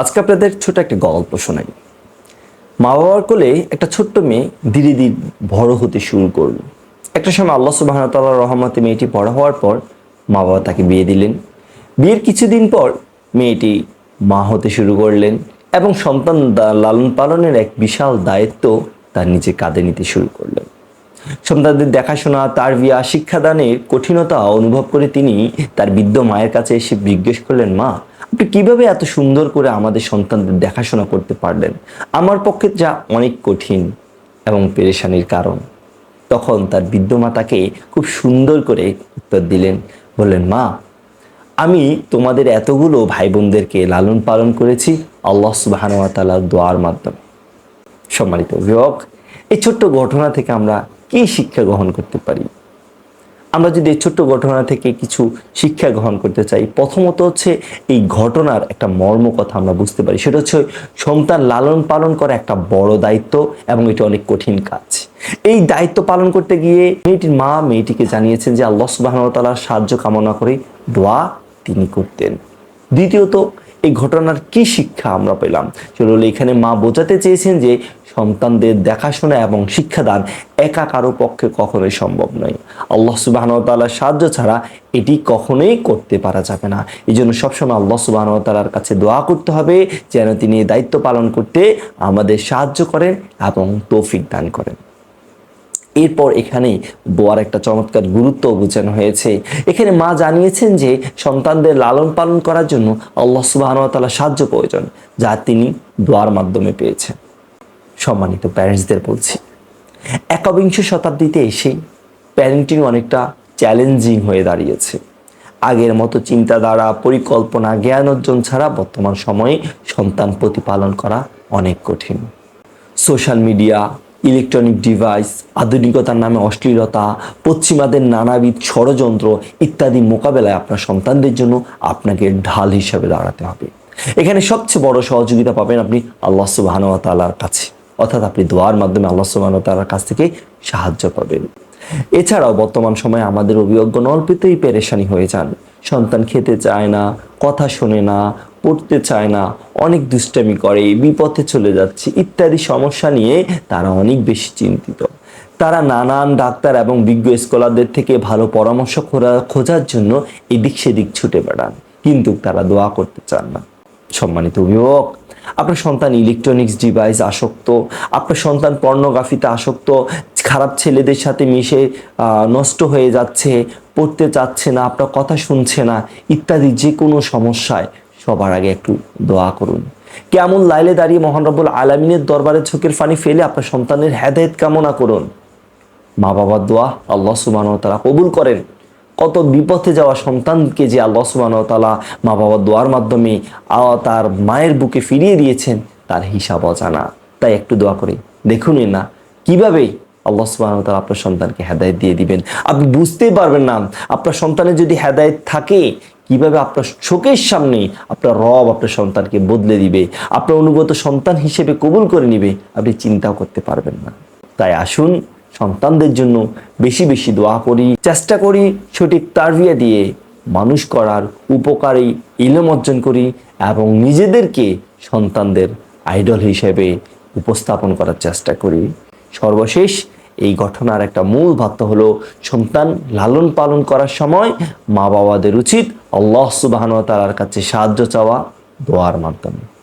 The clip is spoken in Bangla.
আজকে আপনাদের ছোট একটা গল্প শোনাই। মা বাবার কোলে একটা ছোট্ট মেয়ে ধীরে ধীরে বড় হতে শুরু করল। একটা সময় আল্লাহ সুবাহ রহমতে মেয়েটি বড় হওয়ার পর মা বাবা তাকে বিয়ে দিলেন। বিয়ের কিছুদিন পর মেয়েটি মা হতে শুরু করলেন এবং সন্তান লালন পালনের এক বিশাল দায়িত্ব তার নিজে কাঁধে নিতে শুরু করলেন। সন্তানদের দেখাশোনা তার বিয়া শিক্ষাদানের কঠিনতা অনুভব করে তিনি তার বৃদ্ধ মায়ের কাছে এসে জিজ্ঞেস করলেন, মা আপনি কীভাবে এত সুন্দর করে আমাদের সন্তানদের দেখাশোনা করতে পারলেন? আমার পক্ষে যা অনেক কঠিন এবং পেরেশানির কারণ। তখন তার বৃদ্ধ মা তাকে খুব সুন্দর করে উত্তর দিলেন, বললেন, মা, আমি তোমাদের এতগুলো ভাই বোনদেরকে লালন পালন করেছি আল্লাহ সুবাহানুয়াতালার দোয়ার মাধ্যমে। সম্মানিত অভিভাবক, এই ছোট্ট ঘটনা থেকে আমরা কি শিক্ষা গ্রহণ করতে পারি? আমরা যদি এই ছোট্ট ঘটনা থেকে কিছু শিক্ষা গ্রহণ করতে চাই, প্রথমত হচ্ছে এই ঘটনার একটা মর্ম কথা আমরা বুঝতে পারি। সেটা হচ্ছে সন্তান লালন পালন করা একটা বড় দায়িত্ব এবং এটি অনেক কঠিন কাজ। এই দায়িত্ব পালন করতে গিয়ে মেয়েটির মা মেয়েটিকে জানিয়েছেন যে আল্লাহ সুবাহতালার সাহায্য কামনা করে দোয়া তিনি করতেন। দ্বিতীয়ত এই ঘটনার কি শিক্ষা আমরা পেলাম? হলো এখানে মা বোঝাতে চেয়েছেন যে সন্তানদের দেখাশোনা এবং শিক্ষাদান একা কারও পক্ষে কখনোই সম্ভব নয়। আল্লাহ সুবাহতালার সাহায্য ছাড়া এটি কখনোই করতে পারা যাবে না। এই জন্য সবসময় আল্লাহ সুবাহতালার কাছে দোয়া করতে হবে, যেন তিনি দায়িত্ব পালন করতে আমাদের সাহায্য করেন এবং তৌফিক দান করেন। এরপর এখানে দোয়ার একটা চমৎকার গুরুত্ব বোঝানো হয়েছে। এখানে মা জানিয়েছেন যে সন্তানদের লালন পালন করার জন্য আল্লাহ সুবাহতালা সাহায্য প্রয়োজন, যা তিনি দোয়ার মাধ্যমে পেয়েছেন। সম্মানিত প্যারেন্টসদের বলছি, একবিংশ শতাব্দীতে এসে প্যারেন্টিং অনেকটা চ্যালেঞ্জিং হয়ে দাঁড়িয়েছে। আগের মতো চিন্তাধারা, পরিকল্পনা, জ্ঞান অর্জন ছাড়া বর্তমান সময়ে সন্তান প্রতিপালন করা অনেক কঠিন। সোশ্যাল মিডিয়া ইলেকট্রনিক ডিভাইস, আধুনিকতার নামে অশ্লীলতা, পশ্চিমাদের নানাবিধ ষড়যন্ত্র ইত্যাদি মোকাবেলায় আপনার সন্তানদের জন্য আপনাকে ঢাল হিসাবে দাঁড়াতে হবে। এখানে সবচেয়ে বড় সহযোগিতা পাবেন আপনি আল্লাহ সুবাহানুয়াতালার কাছে। অর্থাৎ আপনি দোয়ার মাধ্যমে আল্লাহ সুবাহানুতালার কাছ থেকে সাহায্য পাবেন। এছাড়াও বর্তমান সময়ে আমাদের অভিজ্ঞ অল্পতেই পেরেশানি হয়ে যান। সন্তান খেতে চায় না, কথা শোনে না, পড়তে চায় না অনেক দুষ্টামি করে বিপথে চলে যাচ্ছে, ইত্যাদি সমস্যা নিয়ে তারা অনেক বেশি চিন্তিত। তারা নানান ডাক্তার এবং বিজ্ঞ স্কলারদের থেকে ভালো পরামর্শ খোঁজার জন্য এদিক সেদিক ছুটে বেড়ান, কিন্তু তারা দোয়া করতে চান না। সম্মানিত অভিভাবক, আপনার সন্তান ইলেকট্রনিক্স ডিভাইস আসক্ত, আপনার সন্তান পর্নোগ্রাফিতে আসক্ত, খারাপ ছেলেদের সাথে মিশে নষ্ট হয়ে যাচ্ছে, পড়তে চাচ্ছে না, আপনার কথা শুনছে না, ইত্যাদি যে কোনো সমস্যায় সবার আগে একটু দোয়া করুন। কেমন লাইলে দাঁড়িয়ে মহান রব্বুল আলমিনের দরবারে চোখের ফানি ফেলে আপনার সন্তানের হেদায়েত কামনা করুন। মা বাবার দোয়া আল্লাহ সুবাহ তারা কবুল করেন। কত বিপথে যাওয়া সন্তানকে যে আল্লাহ সুবাহ তালা মা বাবার দোয়ার মাধ্যমে তার মায়ের বুকে ফিরিয়ে দিয়েছেন, তার হিসাব অজানা। তাই একটু দোয়া করে। দেখুন না, কীভাবে আল্লাহ সুবাহ তালা আপনার সন্তানকে হেদায়ত দিয়ে দিবেন? আপনি বুঝতেই পারবেন না, আপনার সন্তানের যদি হেদায়ত থাকে কীভাবে আপনার চোখের সামনে আপনার রব আপনার সন্তানকে বদলে দিবে, আপনার অনুগত সন্তান হিসেবে কবুল করে নিবে, আপনি চিন্তাও করতে পারবেন না। তাই আসুন, সন্তানদের জন্য বেশি বেশি দোয়া করি, চেষ্টা করি সঠিক তারবিয়া দিয়ে মানুষ করার উপকারী ইলম অর্জন করি এবং নিজেদেরকে সন্তানদের আইডল হিসেবে উপস্থাপন করার চেষ্টা করি। সর্বশেষ এই ঘটনার একটা মূল ভাত্য হলো সন্তান লালন পালন করার সময় মা বাবাদের উচিত আল্লাহ সুবাহানুয়া তালার কাছে সাহায্য চাওয়া, দোয়ার মাধ্যমে।